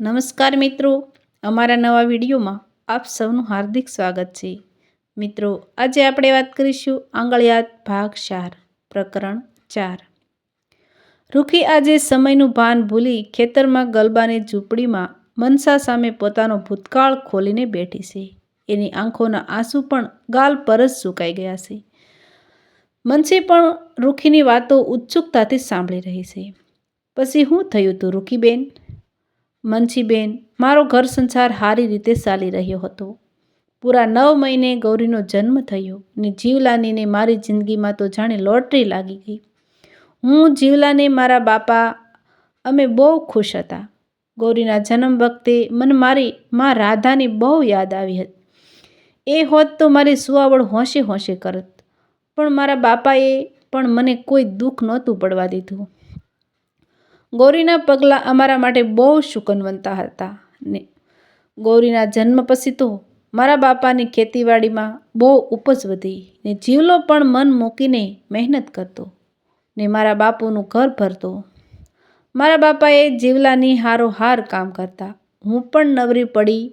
નમસ્કાર મિત્રો. અમારા નવા વિડીયોમાં આપ સૌનું હાર્દિક સ્વાગત છે. મિત્રો, આજે આપણે વાત કરીશું આંગળિયાત ભાગ ચાર, પ્રકરણ ચાર. રૂખી આજે સમયનું ભાન ભૂલી ખેતરમાં ગલબાની ઝૂંપડીમાં મનસા સામે પોતાનો ભૂતકાળ ખોલીને બેઠી છે. એની આંખોના આંસુ પણ ગાલ પર જ સુકાઈ ગયા છે. મનસી પણ રૂખીની વાતો ઉત્સુકતાથી સાંભળી રહી છે. પછી શું થયું તું, રૂખીબેન? મનસીબેન, મારો ઘર સંસાર સારી રીતે ચાલી રહ્યો હતો. પૂરા નવ મહિને ગૌરીનો જન્મ થયો ને જીવલાનીને મારી જિંદગીમાં તો જાણે લોટરી લાગી ગઈ. હું જીવલાને, મારા બાપા, અમે બહુ ખુશ હતા. ગૌરીના જન્મ વખતે મને મારી મા રાધાની બહુ યાદ આવી હતી. એ હોત તો મારી સુવાવડ હોંશે હોંશે કરત. પણ મારા બાપાએ પણ મને કોઈ દુઃખ નહોતું પડવા દીધું. ગૌરીના પગલાં અમારા માટે બહુ શુકનવંતા હતા. ને ગૌરીના જન્મ પછી તો મારા બાપાની ખેતીવાડીમાં બહુ ઉપજ વધી ને જીવલો પણ મન મૂકીને મહેનત કરતો ને મારા બાપુનું ઘર ભરતો. મારા બાપાએ જીવલાની હારો હાર કામ કરતા. હું પણ નવરી પડી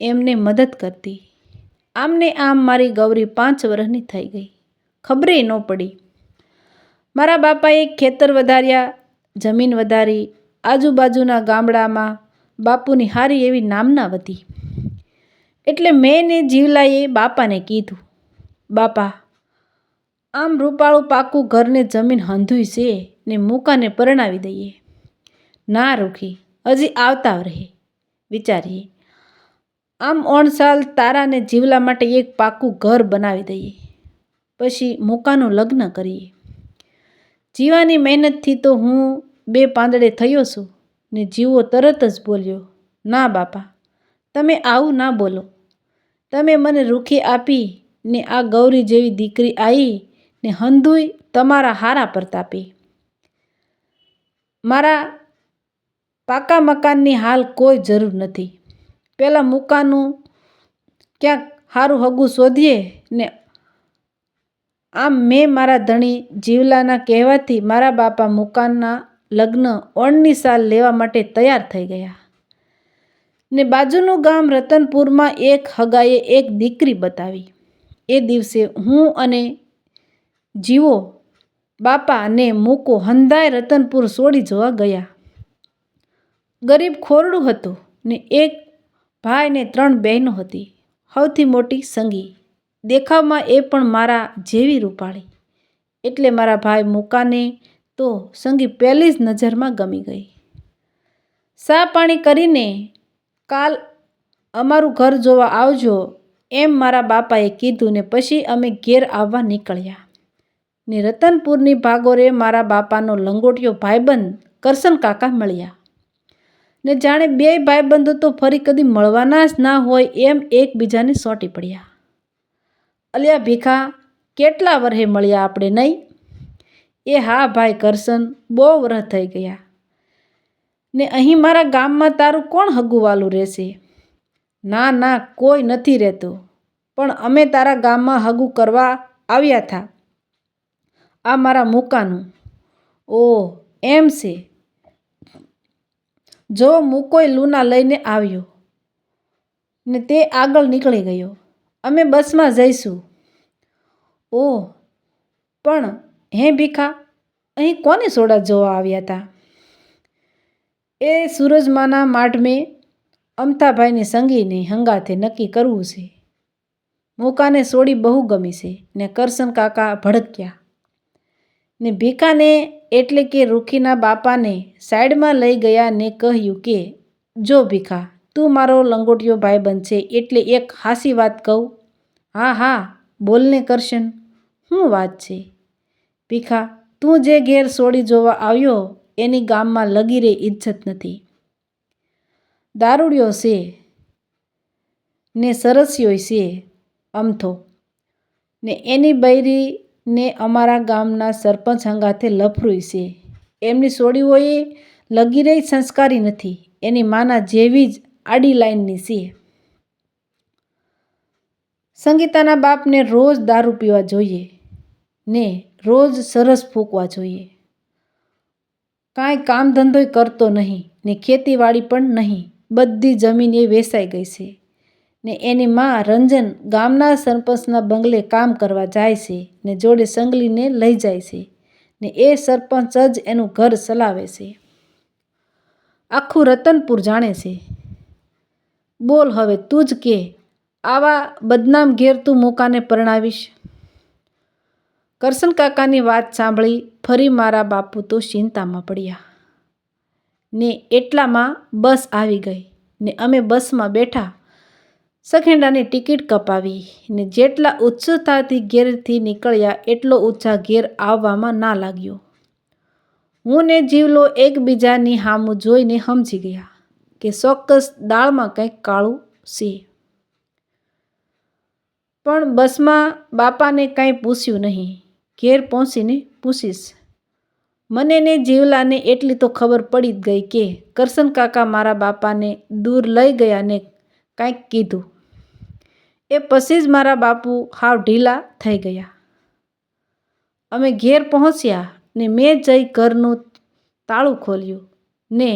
એમને મદદ કરતી. આમને આમ મારી ગૌરી પાંચ વર્ષની થઈ ગઈ. ખબરે ન પડી. મારા બાપાએ ખેતર વધાર્યા જમીન વધારી આજુબાજુના ગામડામાં બાપુની હારી એવી નામના વધી એટલે મેં ને જીવલાએ બાપાને કીધું, બાપા, આમ રૂપાળું પાકું ઘરને જમીન હંધુય છે ને મૂકાને પરણાવી દઈએ. ના રૂખી, હજી આવતા રહે. વિચારીએ, આમ ઓણસાલ તારાને જીવલા માટે એક પાકું ઘર બનાવી દઈએ, પછી મૂકાનું લગ્ન કરીએ. જીવાની મહેનતથી તો હું બે પાંદડે થયો છું ને જીવો તરત જ બોલ્યો, ના બાપા, તમે આવું ના બોલો. તમે મને રૂખી આપી ને આ ગૌરી જેવી દીકરી આવી ને હંધુય તમારા હારા પર તાપી. મારા પાકા મકાનની હાલ કોઈ જરૂર નથી. પહેલાં મુકાનું ક્યાંક સારું હગું શોધીએ ને આમ મેં મારા ધણી જીવલાના કહેવાથી મારા બાપા મુકાનના લગ્ન ઓણની સાલ લેવા માટે તૈયાર થઈ ગયા. ને બાજુનું ગામ રતનપુરમાં એક હગાએ એક દીકરી બતાવી. એ દિવસે હું અને જીવો, બાપા ને મૂકો હંધાય રતનપુર છોડી જોવા ગયા. ગરીબ ખોરડું હતું ને એક ભાઈ ને ત્રણ બહેનો હતી. સૌથી મોટી સંગી. દેખાવમાં એ પણ મારા જેવી રૂપાળી. એટલે મારા ભાઈ મુકાને તો સંગી પહેલી જ નજરમાં ગમી ગઈ. સા પાણી કરીને કાલ અમારું ઘર જોવા આવજો એમ મારા બાપાએ કીધું ને પછી અમે ઘેર આવવા નીકળ્યા. ને રતનપુરની ભાગોરે મારા બાપાનો લંગોટિયો ભાઈબંધ કરશન કાકા મળ્યા. ને જાણે બે ભાઈબંધો તો ફરી કદી મળવાના જ ના હોય એમ એકબીજાને સોંટી પડ્યા. અલ્યા ભીખા, કેટલા વર્ષે મળ્યા આપણે નહીં? એ હા ભાઈ કરશન, બહુ વ્રત થઈ ગયા. ને અહીં મારા ગામમાં તારું કોણ હગુવાલું રહેશે? ના ના, કોઈ નથી રહેતું. પણ અમે તારા ગામમાં હગું કરવા આવ્યા હતા આ મારા મૂકાનું. ઓ, એમ છે. જો મૂકોય લૂના લઈને આવ્યો ને તે આગળ નીકળી ગયો, અમે બસમાં જઈશું. ઓ, પણ હે ભીખા, અહીં કોને સોડા જોવા આવ્યા હતા એ સૂરજમાના માઢમે અમતાભાઈની સંગીને હંગાથે નક્કી કરવું છે. મોકાને સોડી બહુ ગમી છે ને કરશન કાકા ભડક્યા. ને ભીખાને એટલે કે રૂખીના બાપાને સાઈડમાં લઈ ગયા ને કહ્યું કે, જો ભીખા, તું મારો લંગોટિયો ભાઈ બનશે એટલે એક હાસી વાત કહું. હા હા, બોલને કરશન. શું વાત છે? ભીખા, તું જે ઘેર સોડી જોવા આવ્યો, એની ગામમાં લગી રહી ઇજ્જત નથી. દારૂડિયો છે ને સરસ્યો છે અમથો ને એની બૈરી ને અમારા ગામના સરપંચ હંગાથે લફરું છે. એમની સોડીઓએ લગી રહી સંસ્કારી નથી, એની માના જેવી જ આડી લાઈનની છે. સંગીતાના બાપને રોજ દારૂ પીવા જોઈએ ને રોજ સરસ ફૂંકવા જોઈએ. કાંઈ કામ ધંધોય કરતો નહીં ને ખેતીવાડી પણ નહીં. બધી જમીન એ વેચાઈ ગઈ છે ને એની માં રંજન ગામના સરપંચના બંગલે કામ કરવા જાય છે ને જોડે સંગલીને લઈ જાય છે ને એ સરપંચ જ એનું ઘર ચલાવે છે. આખું રતનપુર જાણે છે. બોલ હવે તું જ કે, આવા બદનામ ઘેર તું મોકાને પરણાવીશ. કરશન કાકાની વાત સાંભળી ફરી મારા બાપુ તો ચિંતામાં પડ્યા. ને એટલામાં બસ આવી ગઈ ને અમે બસમાં બેઠા. સખેંડાની ટિકિટ કપાવી ને જેટલા ઉત્સુકતાથી ઘેરથી નીકળ્યા એટલો ઉત્સાહ ઘેર આવવામાં ના લાગ્યો. હું ને જીવલો એકબીજાની હામું જોઈને સમજી ગયા કે ચોક્કસ દાળમાં કંઈક કાળું છે. પણ બસમાં બાપાને કાંઈ પૂછ્યું નહીં. ઘેર પહોંચીને પૂછીશ, મને ને જીવલાને એટલી તો ખબર પડી જ ગઈ કે કરશન કાકા મારા બાપાને દૂર લઈ ગયા ને કાંઈક કીધું. એ પછી જ મારા બાપુ હાવ ઢીલા થઈ ગયા. અમે ઘેર પહોંચ્યા ને મેં જઈ ઘરનું તાળું ખોલ્યું ને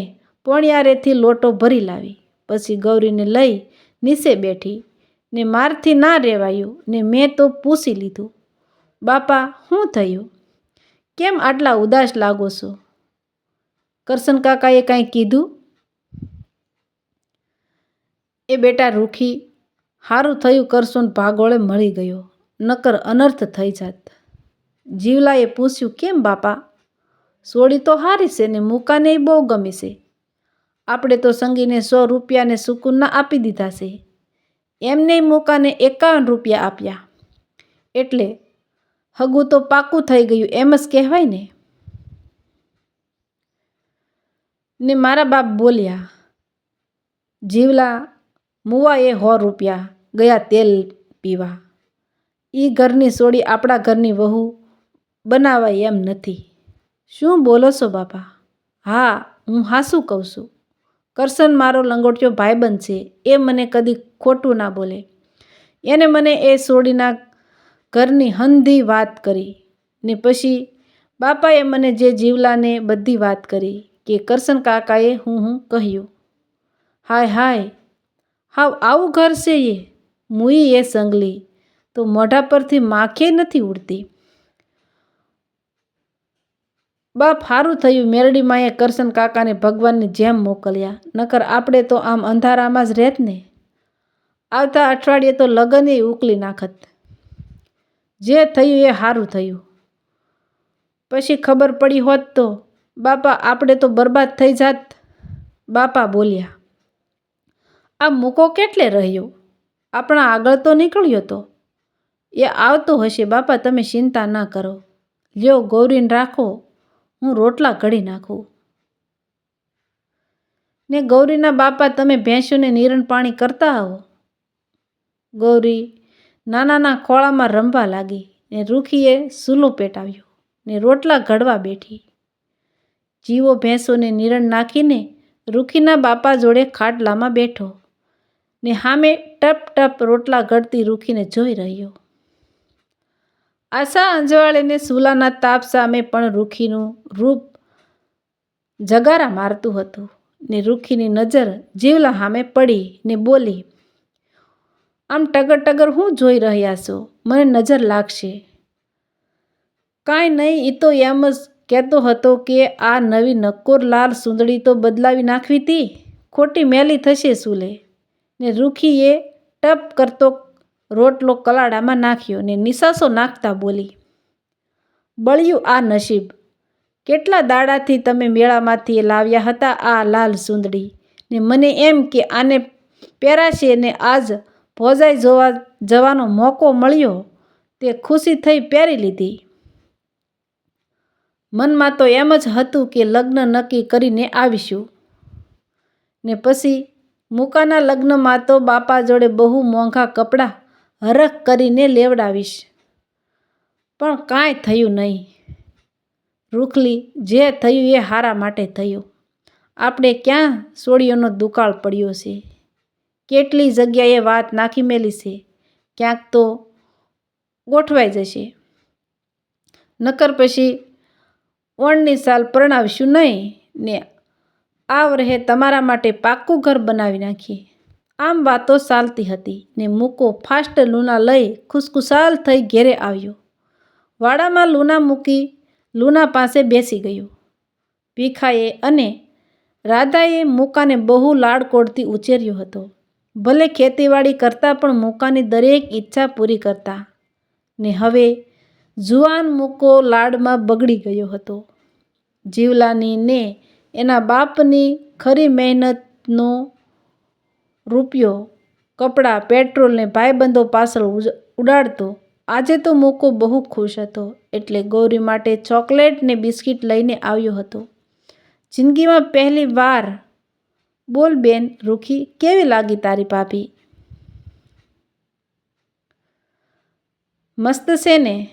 પોણિયારેથી લોટો ભરી લાવી. પછી ગૌરીને લઈ નીચે બેઠી ને મારથી ના રહેવાયું ને મેં તો પૂછી લીધું બાપા શું થયું? કેમ આટલા ઉદાસ લાગો છો? કરશન કાકાએ કાંઈ કીધું? એ બેટા રૂખી સારું થયું કરશન ભાગોળે મળી ગયો, નકર અનર્થ થઈ જાત. જીવલાએ પૂછ્યું, કેમ બાપા? સોડી તો હારી છે ને મૂકાને બહુ ગમી છે. આપણે તો સંગીને સો રૂપિયાને સુકૂનના આપી દીધા છે. એમને મૂકાને એકાવન રૂપિયા આપ્યા. એટલે હગું તો પાકું થઈ ગયું, એમ જ કહેવાય ને. ને મારા બાપ બોલ્યા, જીવલા, મુવા એ હો રૂપિયા, ગયા તેલ પીવા. એ ઘરની સોડી આપણા ઘરની વહુ બનાવાય એમ નથી. શું બોલો છો બાપા? હા, હું હાસું કહું છું. કરશન મારો લંગોટિયો ભાઈબંધ છે, એ મને કદી ખોટું ના બોલે. એને મને એ સોડીના ઘરની હંધી વાત કરી ને પછી બાપાએ મને જે જીવલાને બધી વાત કરી કે, કરશન કાકાએ હું હું કહ્યું. હાય હાય, હાવ આવું ઘર છે એ? મુઈ એ સંગલી, તો મોઢા પરથી માખે નથી ઉડતી. બાપ સારું થયું મેરડી માએ કરશન કાકાને ભગવાનની જેમ મોકલ્યા, નકર આપણે તો આમ અંધારામાં જ રહેત ને? આવતા અઠવાડિયે તો લગ્ન ઉકલી નાખત. જે થયું એ સારું થયું. પછી ખબર પડી હોત તો, બાપા, આપણે તો બરબાદ થઈ જાત. બાપા બોલ્યા, આ મૂકો કેટલે રહ્યો? આપણા આગળ તો નીકળ્યો તો. એ આવતો હશે, બાપા, તમે ચિંતા ના કરો. લ્યો, ગૌરીને રાખો. હું રોટલા ઘડી નાખું. ને ગૌરીના બાપા, તમે ભેંસોને નિરણ પાણી કરતા આવો. ગૌરી નાનાના ખોળામાં રમવા લાગી ને રૂખીએ સૂલો પેટાવ્યું ને રોટલા ઘડવા બેઠી. જીવો ભેંસોને નિરણ નાખીને રૂખીના બાપા જોડે ખાટલામાં બેઠો ને સામે ટપ ટપ રોટલા ઘડતી રૂખીને જોઈ રહ્યો. આશા અંજવાળીને સુલાના તાપ સામે પણ રૂખીનું રૂપ જગારા મારતું હતું ને રૂખીની નજર જીવલા સામે પડી ને બોલી આમ ટગર ટગર હું જોઈ રહ્યા છો? મને નજર લાગશે. કાંઈ નહીં એ તો એમ જ કહેતો હતો કે આ નવી નક્કોર લાલ સુંદડી તો બદલાવી નાખવી તી. ખોટી મેલી થશે સુલે. ને રૂખીએ ટપ કરતો રોટલો કલાડામાં નાખ્યો ને નિશાસો નાખતા બોલી, બળ્યું આ નસીબ. કેટલા દાડાથી તમે મેળામાંથી લાવ્યા હતા આ લાલ સુંદડી? ને મને એમ કે આને પહેરાશે ને આજ ભોજાઈ જોવા જવાનો મોકો મળ્યો, તે ખુશી થઈ પહેરી લીધી. મનમાં તો એમ જ હતું કે લગ્ન નક્કી કરીને આવીશું. ને પછી મૂકાના લગ્નમાં તો બાપા જોડે બહુ મોંઘા કપડાં હરખ કરીને લેવડાવીશ. પણ કાંઈ થયું નહીં. રૂખલી જે થયું એ હારા માટે થયું. આપણે ક્યાં સોળીઓનો દુકાળ પડ્યો છે? કેટલી જગ્યાએ વાત નાખી મેલી છે? ક્યાંક તો ગોઠવાઈ જશે. નકર પછી ઓણની સાલ પરણાવીશું નહીં ને આ વરહે તમારા માટે પાક્કું ઘર બનાવી નાખીએ. આમ વાતો ચાલતી હતી ને મૂકો ફાસ્ટ લૂના લઈ ખુશખુશાલ થઈ ઘેરે આવ્યો. વાડામાં લૂના મૂકી લૂના પાસે બેસી ગયો. ભીખાએ અને રાધાએ મૂકાને બહુ લાડકોડથી ઉછેર્યો હતો. ભલે ખેતીવાડી કરતાં પણ મૂકાની દરેક ઈચ્છા પૂરી કરતા. ને હવે જુવાન મૂકો લાડમાં બગડી ગયો હતો. જીવલાની ને એના બાપની ખરી મહેનતનો રૂપિયો, કપડાં પેટ્રોલને ભાઈબંધો પાછળ ઉડાડતો. આજે તો મૂકો બહુ ખુશ હતો, એટલે ગૌરી માટે ચોકલેટ ને બિસ્કિટ લઈને આવ્યો હતો. જિંદગીમાં પહેલી વાર બોલ બેન, રૂખી, કેવી લાગી તારી ભાભી? મસ્ત છે ને?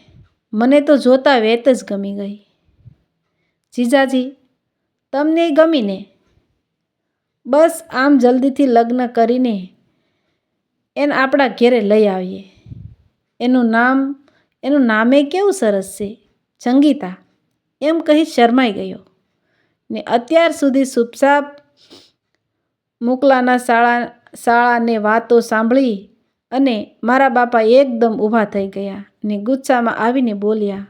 મને તો જોતા વેત જ ગમી ગઈ. જીજાજી, તમને ગમી ને? બસ આમ જલ્દીથી લગ્ન કરીને એને આપણા ઘેરે લઈ આવીએ. એનું નામ, એનું નામે કેવું સરસ છે? સંગીતા એમ કહી શરમાઈ ગયો. ને અત્યાર સુધી સુપસાપ મોકલાના શાળા, શાળાને વાતો સાંભળી અને મારા બાપા એકદમ ઊભા થઈ ગયા ને ગુસ્સામાં આવીને બોલ્યા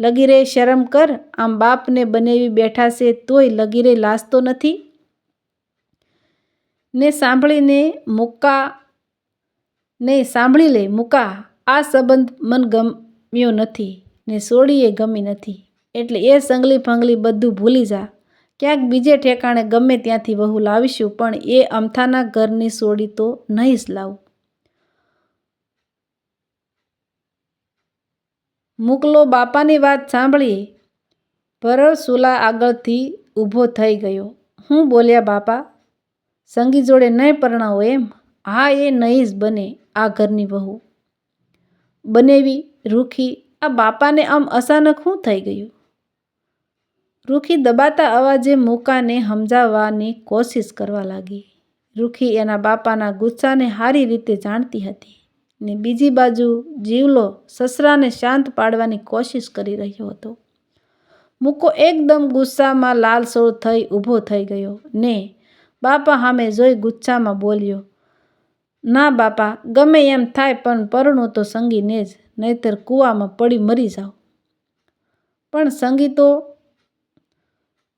લગીરે શરમ કર, આમ બાપને બનેવી બેઠા છે તોય લગીરે લાસતો નથી? ને સાંભળીને મુક્કા ને સાંભળી લે, મુકા, આ સંબંધ મન ગમ્યો નથી ને સોડીએ ગમી નથી. એટલે એ સંગલી ફંગલી બધું ભૂલી જા. ક્યાંક બીજે ઠેકાણે ગમે ત્યાંથી વહુ લાવીશું, પણ એ અમથાના ઘરની સોડી તો નહીં જ લાવું. મુકલો બાપાની વાત સાંભળી. ભરસુલા આગળથી ઊભો થઈ ગયો. હું બોલ્યા, બાપા, સંગી જોડે નહીં પરણાવો એમ? હા એ નહીં જ બને, આ ઘરની વહુ. બનેવી રૂખી. આ બાપાને આમ અચાનક શું થઈ ગયું? રૂખી દબાતા અવાજે મૂકાને સમજાવવાની કોશિશ કરવા લાગી. રૂખી એના બાપાના ગુસ્સાને સારી રીતે જાણતી હતી ને બીજી બાજુ જીવલો સસરાને શાંત પાડવાની કોશિશ કરી રહ્યો હતો. મૂકો એકદમ ગુસ્સામાં લાલસોળ થઈ ઊભો થઈ ગયો ને બાપા સામે જોઈ ગુસ્સામાં બોલ્યો, ના બાપા, ગમે એમ થાય પણ પરણું તો સંગીને જ, નહીતર કૂવામાં પડી મરી જાઓ. પણ સંગી તો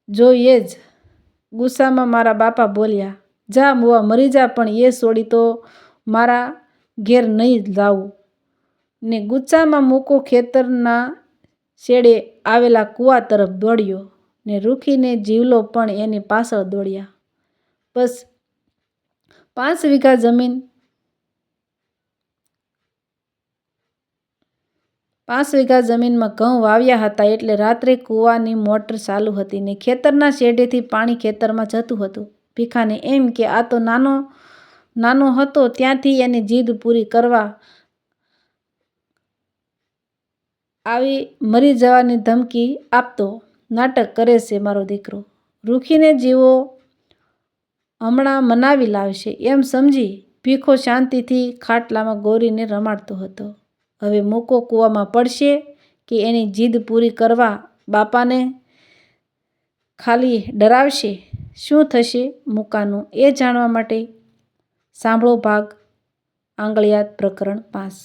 જોઈએ જ ગુસ્સામાં મારા બાપા બોલ્યા, જા મુવા, મરી જા, પણ એ સોડી તો મારા ઘેર નહીં લાવું. ને ગુસ્સામાં મૂકો ખેતરના શેડે આવેલા કૂવા તરફ દોડ્યો ને રૂખીને જીવલો પણ એની પાછળ દોડ્યા. બસ પાંચ વીઘા જમીન પાંચ વીઘા જમીનમાં ઘઉં વાવ્યા હતા એટલે રાત્રે કૂવાની મોટર ચાલુ હતી ને ખેતરના શેડેથી પાણી ખેતરમાં જતું હતું. ભીખાને એમ કે આ તો નાનો નાનો હતો, ત્યાંથી એની જીદ પૂરી કરવા આવી મરી જવાની ધમકી આપતો. નાટક કરે છે મારો દીકરો. રૂખીને જીવો હમણાં મનાવી લાવશે. એમ સમજી ભીખો શાંતિથી ખાટલામાં ગોરીને રમાડતો હતો. હવે મૂકો કૂવામાં પડશે કે એની જીદ પૂરી કરવા બાપાને ખાલી ડરાવશે. શું થશે મૂકાનું એ જાણવા માટે સાંભળો ભાગ આંગળિયાત પ્રકરણ પાંચ.